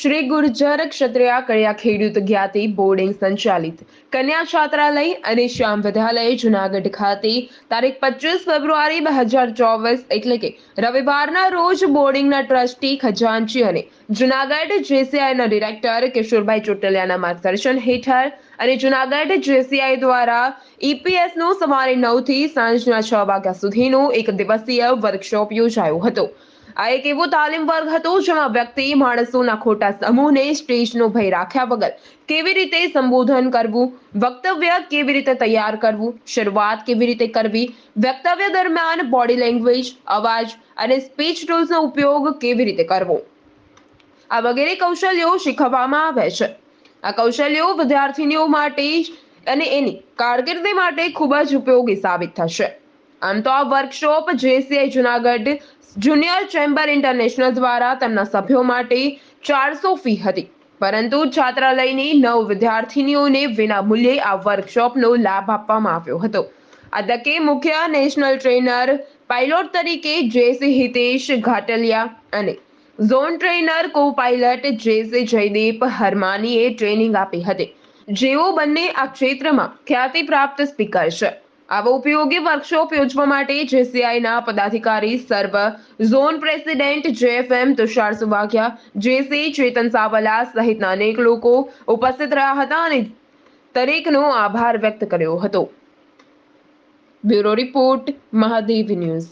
શ્રી ગુર્જર ક્ષત્રિયા કળિયા ખેડૂત જ્ઞાતિ બોર્ડિંગ સંચાલિત. કન્યા છાત્રાલય અને શ્યામ વિદ્યાલય જુનાગઢ ખાતે તારીખ પચીસ ફેબ્રુઆરી બે હજાર ચોવીસ એટલે કે રવિવારના રોજ બોર્ડિંગના ટ્રસ્ટી ખજાનચી અને જુનાગઢ જેસીઆઈના ડિરેક્ટર કિશોરભાઈ ચોટલિયાના માર્ગદર્શન હેઠળ અને જુનાગઢ જેસીઆઈ દ્વારા ઈપીએસનું નો સવારે નવથી સાંજના છ વાગ્યા સુધીનો એક દિવસીય વર્કશોપ યોજાયો હતો. આ એક એવો તાલીમ વર્ગ હતો જેમાં વ્યક્તિ, માણસોના ખોટા સમૂહને સ્ટેજનો ભય રાખ્યા વગર કેવી રીતે સંબોધન કરવું, વક્તવ્ય કેવી રીતે તૈયાર કરવું, શરૂઆત કેવી રીતે કરવી, વક્તવ્ય દરમિયાન બોડી લેંગ્વેજ અવાજ અને સ્પીચ ટૂલ્સનો ઉપયોગ કેવી રીતે કરવો. આ વગેરે કૌશલ્યો શીખવવામાં આવે છે. આ કૌશલ્યો વિદ્યાર્થીનીઓ માટે અને એની કારકિર્દી માટે ખૂબ જ ઉપયોગી સાબિત થશે. આમ તો આ workshop JCI Junagadh junior chamber international દ્વારા તેમના સભ્યો માટે ચારસો ફી હતી. પરંતુ છાત્રાલયની નવ વિદ્યાર્થીનીઓને વિના મૂલ્યે આ વર્કશોપનો લાભ આપવામાં આવ્યો હતો. આ તકે મુખ્ય નેશનલ ટ્રેનર પાયલોટ તરીકે જેસી હિતેશ ઘાટલિયા અને zone trainer co pilot JC Jaydeep હરમાનીએ training આપી હતી. જેઓ બંને આ ક્ષેત્રમાં ખ્યાતિ પ્રાપ્ત સ્પીકર છે. આવો ઉપયોગી વર્કશોપ યોજવા માટે જેસીઆઈના પદાધિકારી સર્વ zone president JFM Tushar Suvagya JC Chetan Savla સહિતના અનેક લોકો ઉપસ્થિત રહ્યા હતા અને દરેકનો આભાર વ્યક્ત કર્યો હતો. Bureau report, Mahadev news.